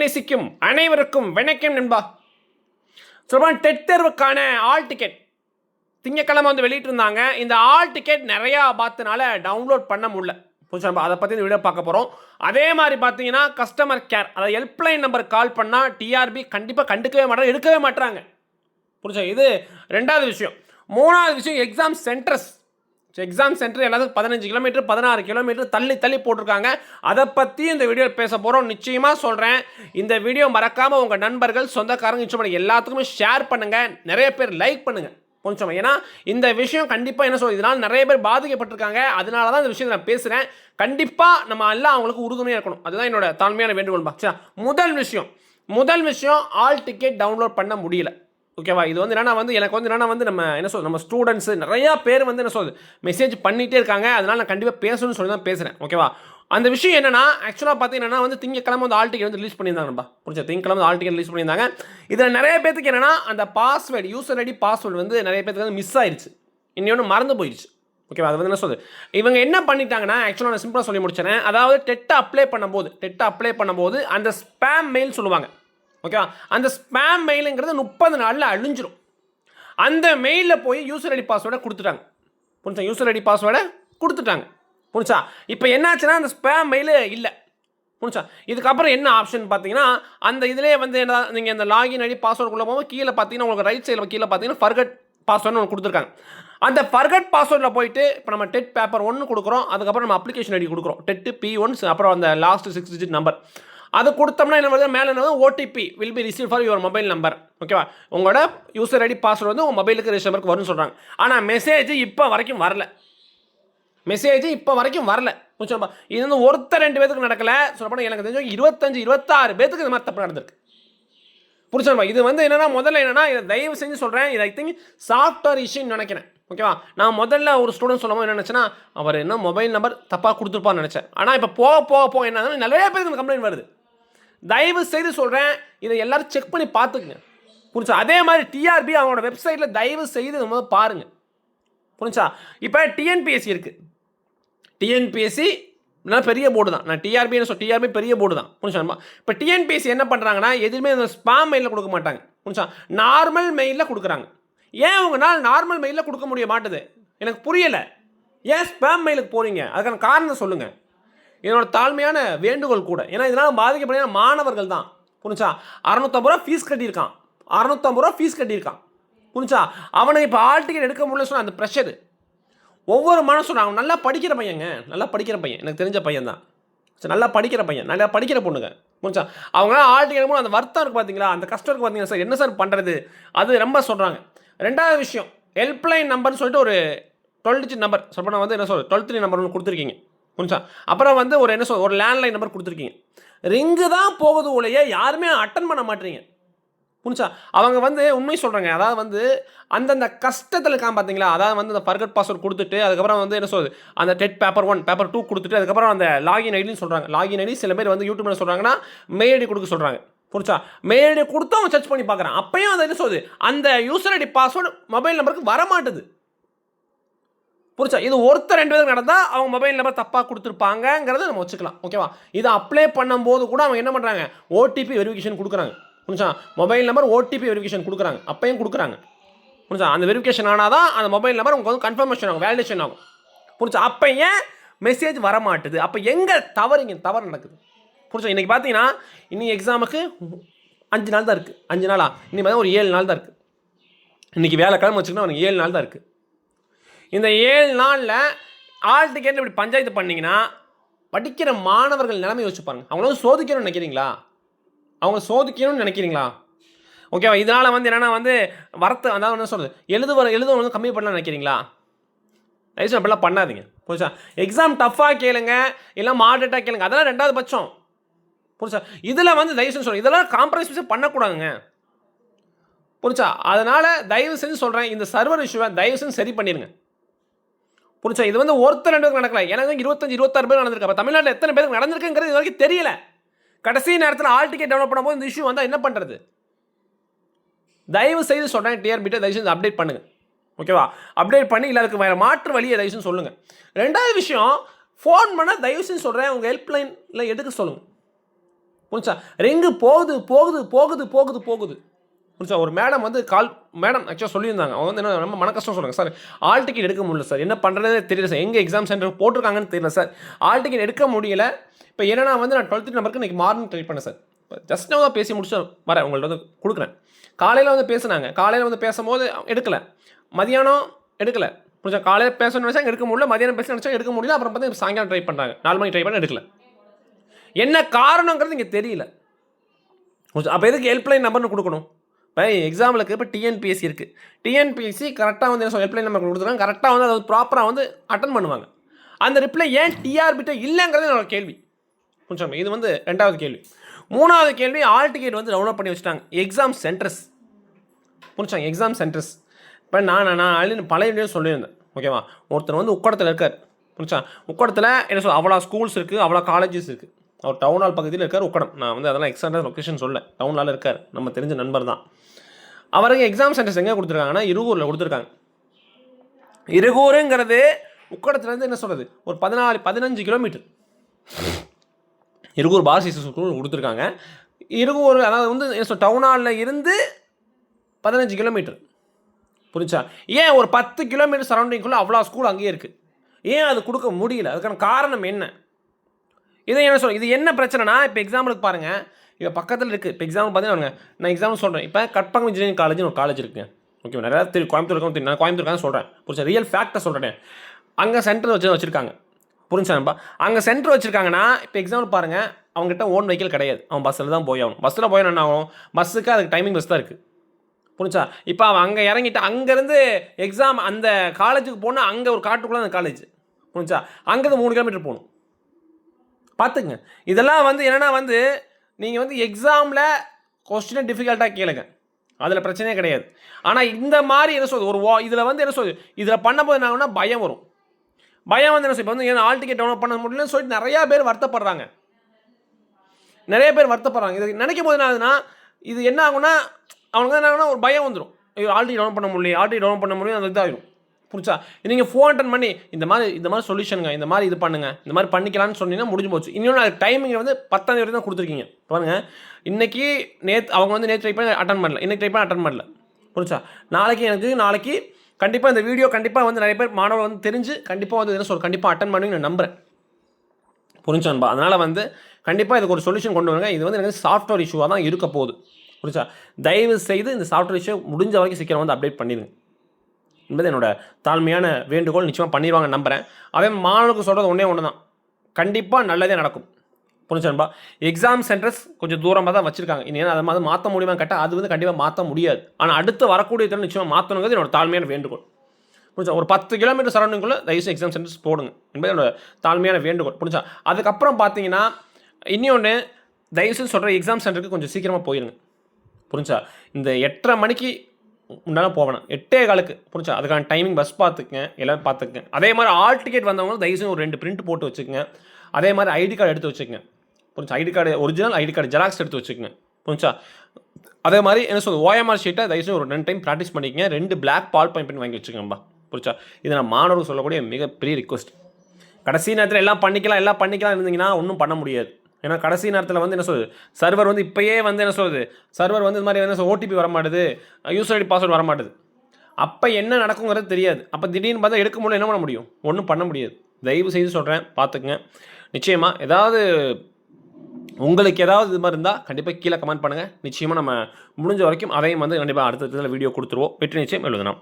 நேசிக்கும் அனைவருக்கும் வணக்கம் நண்பா. சொல்லுவான் டெட் தேர்வுக்கான ஆல் டிக்கெட். திங்கக்கிழமை வந்து வெளியிட்டிருந்தாங்க. இந்த ஆல் டிக்கெட் நிறையா பார்த்தனால டவுன்லோட் பண்ண முடியல. புதுசாக நம்ம அதை பற்றி இந்த வீடியோ பார்க்க போகிறோம் அதே மாதிரி பார்த்தீங்கன்னா கஸ்டமர் கேர் அதாவது ஹெல்ப்லைன் நம்பருக்கு கால் பண்ணால் டிஆர்பி கண்டிப்பாக கண்டுக்கவே மாட்டாங்க எடுக்கவே மாட்டாங்க புரிஞ்சா? இது ரெண்டாவது விஷயம். மூணாவது விஷயம் எக்ஸாம் சென்டர்ஸ் எக்ஸாம் சென்டர் எல்லாத்துக்கும் பதினஞ்சு கிலோமீட்டர் பதினாறு கிலோமீட்டர் தள்ளி தள்ளி போட்டிருக்காங்க. அதை பற்றி இந்த வீடியோ பேச போகிறோம் நிச்சயமாக சொல்கிறேன் இந்த வீடியோ மறக்காமல் உங்கள் நண்பர்கள் சொந்தக்காரங்க நிச்சயம் எல்லாத்துக்குமே ஷேர் பண்ணுங்கள் நிறைய பேர் லைக் பண்ணுங்கள் கொஞ்சம் ஏன்னா இந்த விஷயம் கண்டிப்பாக என்ன சொல்லுது இதனால் நிறைய பேர் பாதிக்கப்பட்டிருக்காங்க. அதனால தான் இந்த விஷயத்தை நான் பேசுகிறேன் கண்டிப்பாக நம்ம எல்லாம் அவங்களுக்கு உறுதுணையாக இருக்கணும். அதுதான் என்னோட தாழ்மையான வேண்டுகோள் முதல் விஷயம். முதல் விஷயம் ஆல் டிக்கெட் டவுன்லோட் பண்ண முடியல. ஓகேவா? இது வந்து என்னன்னா வந்து எனக்கு வந்து என்னன்னா வந்து நம்ம என்ன சொல்றது நம்ம ஸ்டூடெண்ட்ஸ் நிறையா பேர் வந்து என்ன சொல்றது மெசேஜ் பண்ணிகிட்டே இருக்காங்க. அதனால் நான் கண்டிப்பாக பேசணும்னு சொல்லி தான் பேசுகிறேன் ஓகேவா? அந்த விஷயம் என்னன்னா ஆக்சுவலாக பார்த்தீங்கன்னா வந்து திங்கக்கிழமை வந்து ஆல் டிக்கெட் வந்து ரிலீஸ் பண்ணியிருந்தாங்கப்பா புரிஞ்சா திங்கக்கிழமை ஆல் டிக்கெட் ரிலீஸ் பண்ணியிருந்தாங்க. இதில் நிறைய பேத்துக்கு என்னன்னா அந்த பாஸ்வேர்டு யூசர் ஐடி பாஸ்வேர்டு வந்து நிறைய பேத்துக்கு வந்து மிஸ் ஆயிருச்சு. இன்னொன்று மறந்து போயிடுச்சு ஓகேவா? அது வந்து என்ன சொல்லுது இவங்க என்ன பண்ணிட்டாங்கன்னா ஆக்சுவலாக நான் சிம்பிளாக சொல்லி முடிச்சேன் அதாவது டெட்டை அப்ளை பண்ணும்போது டெட்டை அப்ளை பண்ணும்போது அந்த ஸ்பேம் மெயில் சொல்லுவாங்க. ஓகேவா அந்த ஸ்பேம் மெயிலுங்கிறது முப்பது நாளில் அழிஞ்சிடும் அந்த மெயிலில் போய் யூசர் ஐடி பாஸ்வேர்டை கொடுத்துட்டாங்க. புரிஞ்சா யூசர் ஐடி பாஸ்வேர்டை கொடுத்துட்டாங்க. புரிஞ்சா இப்போ என்னாச்சுன்னா அந்த ஸ்பேம் மெயிலு இல்லை. புரிஞ்சா இதுக்கப்புறம் என்ன ஆப்ஷன் பார்த்தீங்கன்னா அந்த இதிலே வந்து என்ன நீங்கள் அந்த லாகின் ஐடி பாஸ்வேர்டுக்குள்ளே போகும்போது கீழே பார்த்தீங்கன்னா உங்களுக்கு ரைட் சைடில் கீழே பார்த்தீங்கன்னா ஃபர்கட் பாஸ்வேர்டுன்னு ஒன்று கொடுத்துருக்காங்க. அந்த ஃபர்கட் பாஸ்வேர்டில் போயிட்டு இப்போ நம்ம டெட் பேப்பர் ஒன்று கொடுக்குறோம் அதுக்கப்புறம் நம்ம அப்ளிகேஷன் ஐடி கொடுக்குறோம். டெட்டு பி ஒன்ஸ் அப்புறம் அந்த லாஸ்ட் சிக்ஸ் டிஜிட் நம்பர் அது கொடுத்தோம்னா என்ன வருது? மேலே என்ன OTP will be receive for your mobile number ஓகேவா உங்களோட யூசர் ஐடி பாஸ்வேர்டு வந்து உங்கள் மொபைலுக்கு ரிஜிஸ்டர் நம்பருக்கு வரும்னு சொல்கிறாங்க ஆனால் மெசேஜ் இப்போ வரைக்கும் வரல. மெசேஜ் இப்போ வரைக்கும் வரல. கொஞ்சம் இது வந்து ஒருத்தர் ரெண்டு பேத்துக்கு நடக்கலை. சொல்லப்போனால் எனக்கு தெரிஞ்சு இருபத்தஞ்சு இருபத்தாறு பேத்துக்கு இது மாதிரி தப்பு நடந்திருக்கு. புரிச்சா இது வந்து என்னன்னா முதல்ல என்னன்னா இதை தயவு செஞ்சு சொல்கிறேன் இது ஐ திங்க் சாஃப்ட்வேர் இஷ்யூன்னு நினைக்கிறேன். ஓகேவா நான் முதல்ல ஒரு ஸ்டூடெண்ட் சொல்லும்போது என்ன நினச்சேன்னா அவர் என்ன மொபைல் நம்பர் தப்பாக கொடுத்துருப்பான்னு நினச்சேன். ஆனால் இப்போ போக போக போக என்ன நிறைய பேருக்கு இந்த கம்ப்ளைண்ட் வருது. தயவு செய்து சொல்கிறேன் இதை எல்லாரும் செக் பண்ணி பார்த்துக்குங்க. புரிஞ்சா? அதே மாதிரி டிஆர்பி அவங்களோட வெப்சைட்டில் தயவு செய்து நம்ம முதல்ல பாருங்கள் புரிஞ்சா? இப்போ டிஎன்பிஎஸ்சி இருக்குது டிஎன்பிஎஸ்சி நல்லா பெரிய போர்டு தான். நான் டிஆர்பின்னு சொல் டிஆர்பி பெரிய போர்டு தான். புரிஞ்சா? இப்போ டிஎன்பிஎஸ்சி என்ன பண்ணுறாங்கன்னா எதுவுமே இந்த ஸ்பாம் மெயிலில் கொடுக்க மாட்டாங்க. புரிஞ்சா? நார்மல் மெயிலில் கொடுக்குறாங்க. ஏன் உங்களால் நார்மல் மெயிலில் கொடுக்க முடிய மாட்டுது? எனக்கு புரியலை. ஏன் ஸ்பாம் மெயிலுக்கு போகிறீங்க அதுக்கான காரணம் சொல்லுங்கள் என்னோட தாழ்மையான வேண்டுகோள் கூட. ஏன்னா இதனால் பாதிக்கப்படுகிற மாணவர்கள் தான். புரிஞ்சா அறநூற்றம்பது ரூபா ஃபீஸ் கட்டியிருக்கான். அறநூற்றம்பது ரூபா ஃபீஸ் கட்டியிருக்கான். புரிஞ்சா அவனை இப்போ ஆல் டிக்கெட் எடுக்க முடியல சொன்னால் அந்த ப்ரெஷரு ஒவ்வொரு மனசும் அவன் நல்லா படிக்கிற பையங்க. நல்லா படிக்கிற பையன். எனக்கு தெரிஞ்ச பையன் தான். சரி நல்லா படிக்கிற பையன். நல்லா படிக்கிற பொண்ணுங்க. புரிஞ்சா அவங்களாம் ஆல் டிக்கெட் எடுக்கும்போது அந்த வருத்தம் இருக்குது பார்த்தீங்களா அந்த கஷ்டம் இருக்குது பார்த்தீங்களா சார் என்ன சார் பண்ணுறது அது ரொம்ப சொல்கிறாங்க ரெண்டாவது விஷயம் ஹெல்ப்லைன் நம்பர்னு சொல்லிட்டு ஒரு டுவெல் டிஜிட் நம்பர் சொல்லப்போனால் வந்து என்ன சொல் டுவெல்த் த்ரீ நம்பர் ஒன்று கொடுத்துருக்கீங்க. புரிஞ்சா? அப்புறம் வந்து ஒரு என்ன சொல் ஒரு லேண்ட்லைன் நம்பர் கொடுத்துருக்கீங்க. ரிங்கு தான் போகுது ஒழிய யாருமே அட்டன் பண்ண மாட்டீங்க. புரிஞ்சா? அவங்க வந்து உண்மை சொல்கிறாங்க அதாவது வந்து அந்தந்த கஷ்டத்தில் இருக்கான் பார்த்தீங்களா அதாவது வந்து அந்த ஃபர்கட் பாஸ்வேர்ட் கொடுத்துட்டு அதுக்கப்புறம் வந்து என்ன சொல்லுது அந்த TET paper one paper two கொடுத்துட்டு அதுக்கப்புறம் அந்த லாகின் ஐடின்னு சொல்கிறாங்க லாகின் ஐடி சில பேர் வந்து யூடியூப்ல சொல்கிறாங்கன்னா மெயில் ஐடி கொடுக்க சொல்கிறாங்க புரிச்சா மெயில் ஐடி கொடுத்து அவன் சர்ச் பண்ணி பார்க்குறான் அப்பயும் அது என்ன சொல்லுது? அந்த யூசர் ஐடி பாஸ்வேர்டு மொபைல் நம்பருக்கு வர மாட்டுது புரிச்சா இது ஒருத்தர் ரெண்டு பேருக்கு நடந்தால் அவங்க மொபைல் நம்பர் தப்பாக கொடுத்துருப்பாங்கங்கிறத நம்ம வச்சுக்கலாம். ஓகேவா இதை அப்ளை பண்ணும்போது கூட அவங்க என்ன பண்ணுறாங்க ஓடிபி வெரிஃபிகேஷன் கொடுக்குறாங்க. புரிஞ்சா? மொபைல் நம்பர் ஓடிபி வெரிஃபிகேஷன் கொடுக்குறாங்க. அப்பையும் கொடுக்குறாங்க. புரிஞ்சா? அந்த வெரிஃபிகேஷன் ஆனால் தான் அந்த மொபைல் நம்பர் உங்களுக்கு வந்து கன்ஃபர்மேஷன் ஆகும் வேலிடேஷன் ஆகும். புரிஞ்சா? அப்போ ஏன் மெசேஜ் வர மாட்டுது அப்போ எங்கே தவறு இங்கே தவறு நடக்குது? புரிஞ்சா? இன்றைக்கி பார்த்தீங்கன்னா இன்னைக்கு எக்ஸாமுக்கு அஞ்சு நாள் தான் இருக்குது அஞ்சு நாளா? இன்னைக்கு பார்த்தா ஒரு ஏழு நாள் தான் இருக்குது இன்றைக்கி வேலைக்கிழமை வச்சுக்கணும் அவனுக்கு ஏழு நாள் தான் இருக்குது இந்த ஏழு நாளில் ஆல் டிக்கெட்டில் இப்படி பஞ்சாயத்து பண்ணிங்கன்னா படிக்கிற மாணவர்கள் நிலைமை யோசிச்சு பாருங்க. அவங்கள வந்து சோதிக்கணும்னு நினைக்கிறீங்களா? அவங்க சோதிக்கணும்னு நினைக்கிறீங்களா? ஓகேவா இதனால் வந்து என்னென்னா வந்து வரத்து அதாவது என்ன சொல்கிறது எழுதுவ எழுதுவ வந்து கம்மி பண்ணலாம் நினைக்கிறீங்களா? தயவுசெய்து அப்படிலாம் பண்ணாதீங்க. புரிச்சா எக்ஸாம் டஃப்பாக கேளுங்க. இல்லை மாடரேட்டாக கேளுங்க. அதெல்லாம் ரெண்டாவது பட்சம். புரிச்சா இதில் வந்து தயவு செஞ்சு சொல்கிறேன் இதெல்லாம் காம்ப்ரமைஸ் பண்ணக்கூடாதுங்க. புரிச்சா அதனால் தயவு செஞ்சு சொல்கிறேன் இந்த சர்வர் இஷ்யூவை தயவு செஞ்சு சரி பண்ணிடுங்க புரிச்சா இது வந்து ஒருத்தர் ரெண்டு பேருக்கு நடக்கல. எனக்கு இருபத்தஞ்சு இருபத்தாறு பேர் நடந்திருக்கு. அப்போ தமிழ்நாட்டில் எத்தனை பேருக்கு நடந்திருக்குங்கிறது இது வரைக்கும் தெரியல. கடைசி நேரத்தில் ஆல் டிக்கெட் டெவலப் பண்ணும்போது இந்த இஷ்யூ வந்தால் என்ன பண்ணுறது தயவு செய்து சொல்கிறேன் டிஆர்பிட்ட தயவு செஞ்சு அப்டேட் பண்ணுங்கள் ஓகேவா அப்டேட் பண்ணி இல்லை அதுக்கு வேறு மாற்று வழியை தயவு செஞ்சு சொல்லுங்கள் ரெண்டாவது விஷயம் ஃபோன் பண்ணால் தயவு செஞ்சு சொல்கிறேன் உங்கள் ஹெல்ப்லைனில் எடுக்க சொல்லுங்கள் புரிஞ்சா? ரிங்கு போகுது போகுது போகுது போகுது போகுது. புரிஞ்சா ஒரு மேடம் வந்து கால் மேடம் ஆக்சுவலாக சொல்லியிருந்தாங்க. அவங்க வந்து என்ன ரொம்ப மன கஷ்டம் சொல்கிறாங்க சார் ஆல் டிக்கெட் எடுக்க முடியல சார். என்ன பண்ணுறதுனே தெரியல சார். எங்கே எக்ஸாம் சென்டர் போட்டிருக்காங்கன்னு தெரியல சார். ஆல் டிக்கெட் எடுக்க முடியல. இப்போ என்னன்னா வந்து நான் டுவெல்த்து நம்பருக்கு இன்றைக்கி மார்னிங் ட்ரை பண்ணேன் சார். ஜஸ்ட் தான் பேசி முடிச்சு வரேன். உங்கள்ட்ட வந்து கொடுக்குறேன். காலையில் வந்து பேசுனாங்க. காலையில் வந்து பேசும்போது எடுக்கலை. மதியானம் எடுக்கலை. புரிஞ்சா காலையில் பேசணும்னு நினச்சா எடுக்க முடியல. மதியானம் பேச நினச்சா எடுக்க முடியல. அப்புறம் பார்த்து சாயங்காலம் ட்ரை பண்ணுறாங்க நாலு மணி ட்ரை பண்ண எடுக்கல. என்ன காரணங்கிறது இங்கே தெரியல. அப்போ எதுக்கு ஹெல்ப்லைன் நம்பர்னு கொடுக்கணும்? இப்போ எக்ஸாம்பிளுக்கு இப்போ டிஎன்பிஎஸ்சி இருக்குது டிஎன்பிஎஸ்சி கரெக்டாக வந்து என்ன ஹெல்ப்லைன் நம்பர் கொடுத்துருக்காங்க. கரெக்டாக வந்து அதை ப்ராப்பராக வந்து அட்டன் பண்ணுவாங்க. அந்த ரிப்ளை ஏன் டிஆர்பிட்ட இல்லைங்கிறது என்னோட கேள்வி. கொஞ்சம் இது வந்து ரெண்டாவது கேள்வி. மூணாவது கேள்வி ஆல் டிக்கெட் வந்து டவுன்லோட் பண்ணி வச்சுட்டாங்க. எக்ஸாம் சென்டர்ஸ் புரிஞ்சாங்க எக்ஸாம் சென்டர்ஸ் இப்போ நான் நான் ஆல்ரெடி பழைய வீடியோ சொல்லியிருந்தேன். ஓகேவா ஒருத்தர் வந்து உக்கடத்தில் இருக்கார். புரிச்சா உக்கடத்தில் என்ன சொல் அவ்வளோ ஸ்கூல்ஸ் இருக்குது அவ்வளோ காலேஜஸ் இருக்குது அவர் டவுன் ஹால் பக்கத்தில் இருக்கார் உக்கடம். நான் வந்து அதெல்லாம் எக்ஸாக்டாக லொக்கேஷன் சொல்ல டவுன் ஹாலில் இருக்கார். நம்ம தெரிஞ்ச நண்பர் தான். அவருக்கு எக்ஸாம் சென்டர்ஸ் எங்கே கொடுத்துருக்காங்கன்னா இருகூரில் கொடுத்துருக்காங்க. இருகூருங்கிறது உக்கடத்துலேருந்து என்ன சொல்கிறது ஒரு பதினாலு பதினஞ்சு கிலோமீட்டர் இருகூர் பாரதி ஸ்கூல் கொடுத்துருக்காங்க. இருகூர் அதாவது வந்து என்ன சொல் டவுன் ஹாலில் இருந்து பதினஞ்சு கிலோமீட்டர் புரிஞ்சா? ஏன் ஒரு பத்து கிலோமீட்டர் சரௌண்டிங்குள்ளே அவ்வளோ ஸ்கூல் அங்கேயே இருக்குது ஏன் அது கொடுக்க முடியல? அதுக்கான காரணம் என்ன? இதை என்ன சொல்ல இது என்ன பிரச்சனைனா இப்போ எக்ஸாம்பிளுக்கு பாருங்கள் இப்போ பக்கத்தில் இருக்குது இப்போ எக்ஸாம்பிள் பார்த்தீங்கன்னா நான் எக்ஸாம்பிள் சொல்கிறேன் இப்போ கட்பங்கம் இன்ஜினியரிங் காலேஜ்னு ஒரு காலேஜ் இருக்குங்க ஓகே நிறையா தெரியும். கோயம்புத்தூர் இருக்கும் தெரியும். நான் கோயம்புத்தூர் சொல்கிறேன் புரிஞ்சா? ரியல் ஃபேக்டை சொல்கிறேன் அங்கே சென்டர் வச்சு வச்சுருக்காங்க. புரிஞ்சாப்பா அங்கே சென்டர் வச்சுருக்காங்கன்னா இப்போ எக்ஸாம்பிள் பாருங்கள் அவங்ககிட்ட ஓன் வெஹிக்கிள் கிடையாது. அவன் பஸ்ஸில் தான் போய் ஆகணும். பஸ்ஸில் போய் என்ன ஆகும் பஸ்ஸுக்கு அதுக்கு டைமிங் பஸ் தான் இருக்குது புரிஞ்சா? இப்போ அவன் அங்கே இறங்கிட்டு அங்கேருந்து எக்ஸாம் அந்த காலேஜுக்கு போனால் அங்கே ஒரு காட்டுக்குள்ளே அந்த காலேஜ் புரிஞ்சா? அங்கேருந்து மூணு கிலோமீட்டர் போகணும். பார்த்துங்க இதெல்லாம் வந்து என்னென்னா வந்து நீங்கள் வந்து எக்ஸாமில் கொஸ்டினை டிஃபிகல்ட்டாக கேளுங்க. அதில் பிரச்சனையே கிடையாது. ஆனால் இந்த மாதிரி என்ன சொல்லுது ஒரு இதில் வந்து என்ன சொல்லுது இதில் பண்ணும்போது என்ன பயம் வரும். பயம் வந்து என்ன சொல்லுது இப்போ வந்து ஏன்னா ஆல் டிக்கெட் டவுன்லோட் பண்ண முடியலன்னு சொல்லிட்டு நிறையா பேர் வருத்தப்படுறாங்க. நிறைய பேர் வருத்தப்படுறாங்க. இது நினைக்கும் போது என்ன ஆகுதுன்னா இது என்ன ஆகும்னா அவனுக்கு என்ன ஆகுனா ஒரு பயம் வந்துடும் ஐயோ ஆல்ரெடி டவுன் பண்ண முடியல ஆல்ரெடி டவுன் பண்ண முடியும் அது இதாகிடும் புரிச்சா நீங்கள் ஃபோன் அட்டன் பண்ணி இந்த மாதிரி இந்த மாதிரி சொல்யூஷனுங்க இந்த மாதிரி இது பண்ணுங்கள் இந்த மாதிரி பண்ணிக்கலாம்னு சொன்னீங்கன்னா முடிஞ்சு போச்சு. இன்னொன்று அது டைமிங் வந்து பத்தாம் வரைக்கும் தான் கொடுத்துருக்கீங்க. பாருங்கள் இன்றைக்கி நேற்று அவங்க வந்து நேற்று ட்ரை பண்ணி அட்டன் பண்ணல. இன்றைக்கி ட்ரை பண்ணி அட்டன் பண்ணல. புரிச்சா நாளைக்கு எனக்கு நாளைக்கு கண்டிப்பாக இந்த வீடியோ கண்டிப்பாக வந்து நிறைய பேர் மாணவர் வந்து தெரிஞ்சு கண்டிப்பாக வந்து என்ன சொல் கண்டிப்பாக அட்டன் பண்ணுவீங்க நான் நம்புறேன். புரிஞ்சான்பா அதனால் வந்து கண்டிப்பாக இதுக்கு ஒரு சொல்யூஷன் கொண்டு வருங்க. இது வந்து எனக்கு சாஃப்ட்வேர் இஷ்யூவாக தான் இருக்க போகுது. புரிச்சா தயவு செய்து இந்த சாஃப்ட்வேர் இஷ்யூ முடிஞ்ச வரைக்கும் சீக்கிரம் வந்து அப்டேட் பண்ணிடுங்க. என்பது என்னோட தாழ்மையான வேண்டுகோள். நிச்சயமாக பண்ணிடுவாங்க நம்புகிறேன் அதே மாணவர்களுக்கு சொல்கிறது ஒன்றே ஒன்று தான் கண்டிப்பாக நல்லதே நடக்கும். புரிஞ்சான்பா எக்ஸாம் சென்டர்ஸ் கொஞ்சம் தூரமாக தான் வச்சிருக்காங்க. இனி அதை மாதிரி மாற்ற முடியுமா கேட்டால் அது வந்து கண்டிப்பாக மாற்ற முடியாது. ஆனால் அடுத்து வரக்கூடிய திறன் நிச்சயமாக மாற்றணுங்கிறது என்னோட தாழ்மையான வேண்டுகோள். புரிஞ்சா ஒரு பத்து கிலோமீட்டர் சரௌண்டிங்குள்ளே தயவுசெய்து எக்ஸாம் சென்டர்ஸ் போடுங்க. என்பது என்னோட தாழ்மையான வேண்டுகோள். புரிஞ்சா அதுக்கப்புறம் பார்த்தீங்கன்னா இன்னொன்று தயவுசெய்து சொல்கிற எக்ஸாம் சென்டருக்கு கொஞ்சம் சீக்கிரமாக போயிருங்க. புரிஞ்சா இந்த எட்டரை மணிக்கு முன்னால் போவேணும் எட்டே காலுக்கு புரிஞ்சா? அதுக்கான டைமிங் பஸ் பார்த்துக்குங்க எல்லாம் பார்த்துக்குங்க. அதே மாதிரி ஆல் டிக்கெட் வந்தவங்களும் தயவுசெய்து ஒரு ரெண்டு பிரிண்ட் போட்டு வச்சுக்கோங்க. அதே மாதிரி ஐடி கார்டு எடுத்து வச்சுக்கோங்க. புரிஞ்சா? ID card original ID card xerox எடுத்து வச்சுக்கோங்க. புரிஞ்சா? அதே மாதிரி என்ன சொல்லுது ஓஎம்ஆர் ஷீட்டை தயவுசெய்து ஒரு ரெண்டு டைம் ப்ராக்டிஸ் பண்ணிக்கங்க. ரெண்டு பிளாக் பால் பாயிண்ட் பண்ணி வாங்கி வச்சுக்கோங்கப்பா. புரிச்சா இது நான் மாணவர்கள் சொல்லக்கூடிய மிகப்பெரிய ரிக்வஸ்ட் கடைசி நேரத்தில் எல்லாம் பண்ணிக்கலாம் எல்லாம் பண்ணிக்கலாம் இருந்தீங்கன்னா ஒன்றும் பண்ண முடியாது. ஏன்னா கடைசி நேரத்தில் வந்து என்ன சொல்லுது? சர்வர் வந்து இப்போயே வந்து என்ன சொல்லுது? சர்வர் வந்து இந்த மாதிரி வந்து ஓடிபி வர மாட்டுது யூசர் ஐடி பாஸ்வேர்டு வர மாட்டுது அப்போ என்ன நடக்குங்கிறது தெரியாது. அப்போ திடீர்னு பார்த்தா எடுக்க முடியல என்ன பண்ண முடியும்? ஒன்றும் பண்ண முடியாது. தயவு செய்து சொல்கிறேன் பார்த்துக்குங்க. நிச்சயமாக ஏதாவது உங்களுக்கு ஏதாவது இது மாதிரி இருந்தால் கண்டிப்பாக கீழே கமெண்ட் பண்ணுங்கள் நிச்சயமாக நம்ம முடிஞ்ச வரைக்கும் அதையும் வந்து கண்டிப்பாக அடுத்த வீடியோ கொடுத்துருவோம். வெற்றி நிச்சயம் எழுதணும்